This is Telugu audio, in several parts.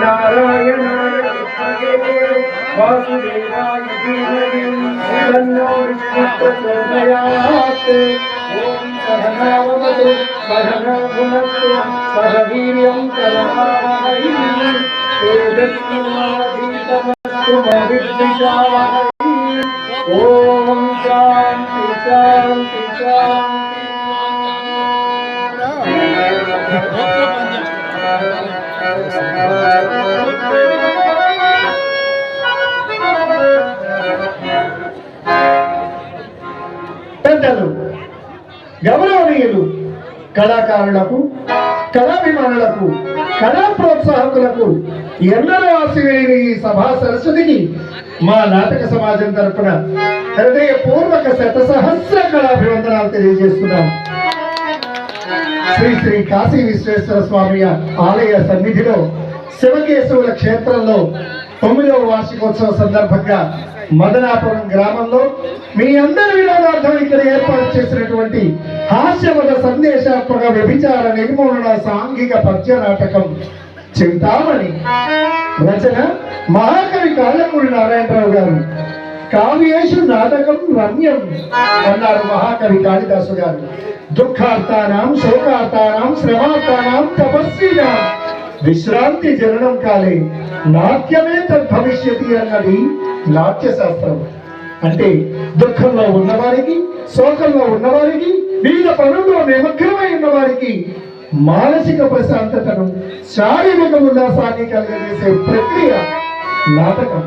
நாராயண வாசுதேவாய தீமகி தன்னோ விஷ்ணு பிரச்சோதயாத் ஓம் சகநாமது சகநாபுனத்து சகவீரியம் பிரதாராயி ஓம் சாந்தி పెద్దలు గౌరవనీయులు కళాకారులకు కళాభిమానులకు కళా ప్రోత్సాహకులకు ఎన్నో ఆశలేని ఈ సభా సరస్వతికి మా నాటక సమాజం తరపున హృదయపూర్వక శత సహస్ర కళాభివందనాలు తెలియజేస్తున్నాం. శ్రీ శ్రీ కాశీ విశ్వేశ్వర స్వామి ఆలయ సన్నిధిలో శివకేశవుల క్షేత్రంలో తొమ్మిదవ వార్షికోత్సవ సందర్భంగా మదనాపురం గ్రామంలో మీ అందరి వినోదార్థం ఇక్కడ ఏర్పాటు చేసినటువంటి హాస్యవద సందేశాత్మక వ్యభిచార నిర్మూలన సాంఘిక పద్య నాటకం చింతామణి. రచన మహాకవి కాళ్ళమూడి నారాయణరావు గారు. కావ్యేషు నాటకం రమ్యం అన్నారు మహాకవి కాళిదాసు గారు. దుఃఖార్థానం శోకార్థానం శ్రమార్థానం తపస్వినాం. విశ్రాంతి జననం కాలే. నాట్యమే తద్భవిష్యతి అన్నది నాట్య శాస్త్రం అంటే దుఃఖంలో ఉన్నవారికి శోకంలో ఉన్నవారికి వివిధ పనుల్లో నిమగ్నమై ఉన్నవారికి మానసిక ప్రశాంతతను శారీరక ఉల్లాసాన్ని కలిగజేసే ప్రక్రియ నాటకం.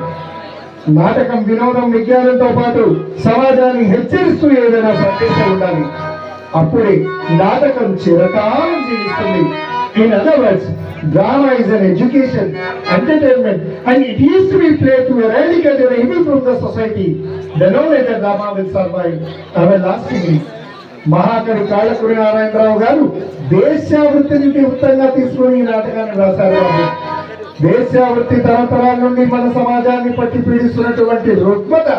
నాటకం వినోదం విజ్ఞానంతో పాటు సమాజాన్ని హెచ్చరిస్తూ ఏదైనా సందేశం ఉండాలి. అప్పుడే నాటకం చిరకాలం జీవిస్తుంది in other words drama is an education entertainment and it is to be play to eradicate the evil the the society. Then only the drama will survive. Everlastingly మహాకవి కాళ్ళకూరి నారాయణరావు గారు దేశావృత్తిని వృత్తంగా తీసుకొని ఈ నాటకాన్ని రాశారు. వారు. వేశ్యావృత్తి తరతరాల నుండి మన సమాజాన్ని పట్టి పీడిస్తున్నటువంటి రుగ్మత.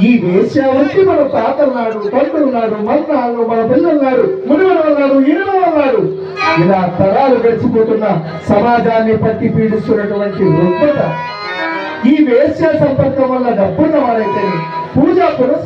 ఈ వేశ్యావృత్తి మన తాతలు నాడు తండ్రులు నాడు మన మన పిల్లలు నాడు మునివల నాడు ఇరువల నాడు. ఇలా తరాలు గడిచిపోతున్న సమాజాన్ని పట్టి పీడిస్తున్నటువంటి రుగ్మత. ఈ వేశ్య సంపర్కం వల్ల డబ్బున్న వారైతే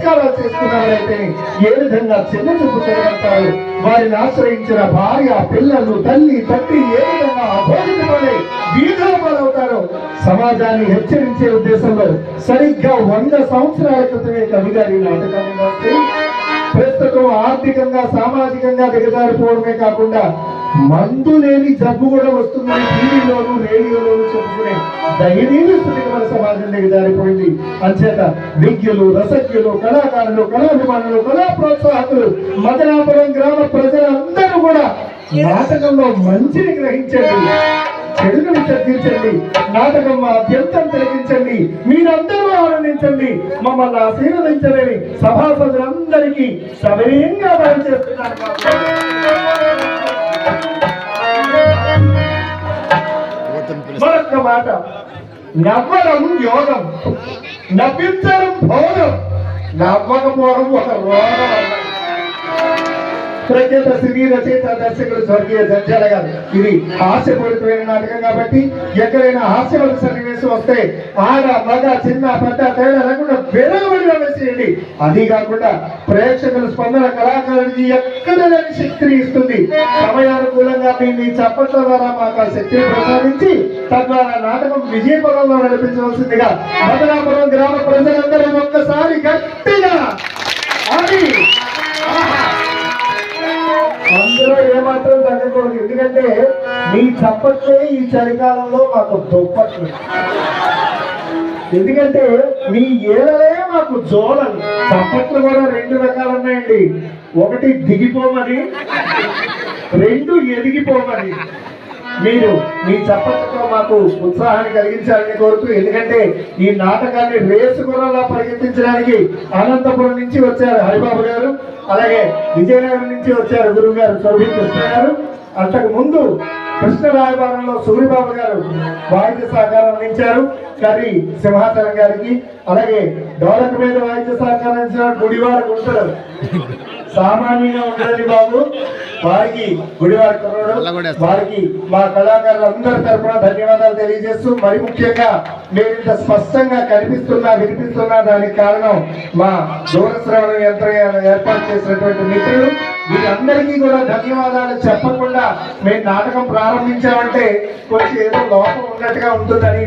పూజా పురస్కారాలు ఏ విధంగా చిన్న చూపు చేయబడతారు వారిని ఆశ్రయించిన భార్య పిల్లలు తల్లి తండ్రి ఏ విధంగా అభోజితమని వీధిలో పాలవుతారో సమాజాన్ని హెచ్చరించే ఉద్దేశంలో సరిగ్గా వంద సంవత్సరాల క్రితమే కవి గారి నాటకాన్ని ప్రస్తుతం ఆర్థికంగా సామాజికంగా దిగజారిపోవడమే కాకుండా మందు లేని జబ్బు కూడా వస్తుందని టీవీలోను రేడియోలోను చెప్పుకునే దయనీయ స్థితికి మన సమాజం దిగజారిపోయింది. అంచేత విజ్ఞులు రసజ్ఞులు కళాకారులు కళాభిమానులు కళా ప్రోత్సాహకులు మదనాపురం గ్రామ ప్రజలందరూ కూడా నాటకంలో మంచిని గ్రహించండి. చెడును విసర్జించండి. నాటకం మా అత్యంతం తిలకించండి మీరందరూ ఆనందించండి. మమ్మల్ని ఆశీర్వదించలేని సభాసదులందరికీ సవినయంగా మనం మరొక మాట నవ్వడం యోగం నవ్వించడం భోగం నవ్వకపోవడం ఒక రోగం అన్నారు. ప్రఖ్యాత సినీ రచయిత దర్శకుడు స్వర్గీయ జంజాల గారు. ఇది హాస్యపూరితమైన నాటకం కాబట్టి ఎక్కడైనా హాస్యవల సన్నివేశం వస్తే ఆడ మగ చిన్న పెద్ద తేడా లేకుండా వెలుగుబడి వేసేయండి. అది కాకుండా ప్రేక్షకుల స్పందన కళాకారుడికి ఎక్కడ లేని శక్తిని ఇస్తుంది. సమయానుకూలంగా దీన్ని చప్పట్ల ద్వారా మాకు ఆ శక్తిని ప్రసాదించి తద్వారా నాటకం విజయపురంలో నడిపించవలసిందిగా మదనాపురం గ్రామ ప్రజలందరూ ఒక్కసారి గట్టిగా ఎందుకంటే మీ చప్పట్లే ఈ చలికాలంలో మాకు దుప్పట్లు. ఎందుకంటే మీ ఏలలే మాకు జోలలు. చప్పట్లు కూడా రెండు రకాలు ఉన్నాయండి. ఒకటి దిగిపోమని రెండు ఎదిగిపోమని. మీరు మీ చప్పట్లతో మాకు ఉత్సాహాన్ని కలిగించాలని కోరుతూ ఎందుకంటే ఈ నాటకాన్ని రేసు గుర్రలా పరిగెత్తించడానికి అనంతపురం నుంచి వచ్చారు హరిబాబు గారు. అలాగే విజయనగరం నుంచి వచ్చారు గురువు గారు చౌదరి కృష్ణ గారు. అంతకు ముందు కృష్ణ రాయబారంలో సూర్యబాబు గారు వాయిద్య సహకారం అందించారు. కర్రీ సింహాచలం గారికి అలాగే డోలక్ మీద వాయిద్య సహకారం అందించిన గుడివాడ గుంటలు సామాన్యంగా ఉండదు బాబు. వారికి గుడివాడ కుర్రాడు వారికి మా కళాకారులందరి తరపున ధన్యవాదాలు తెలియజేస్తూ మరి ముఖ్యంగా మీరు ఇంత స్పష్టంగా కనిపిస్తున్నా వినిపిస్తున్నా దానికి కారణం మా దూరశ్రవణ యంత్రం ఏర్పాటు చేసినటువంటి మిత్రులు. మీరందరికీ కూడా ధన్యవాదాలు చెప్పకుండా మేము నాటకం ప్రారంభించామంటే కొంచెం ఏదో లోపం ఉన్నట్టుగా ఉంటుందని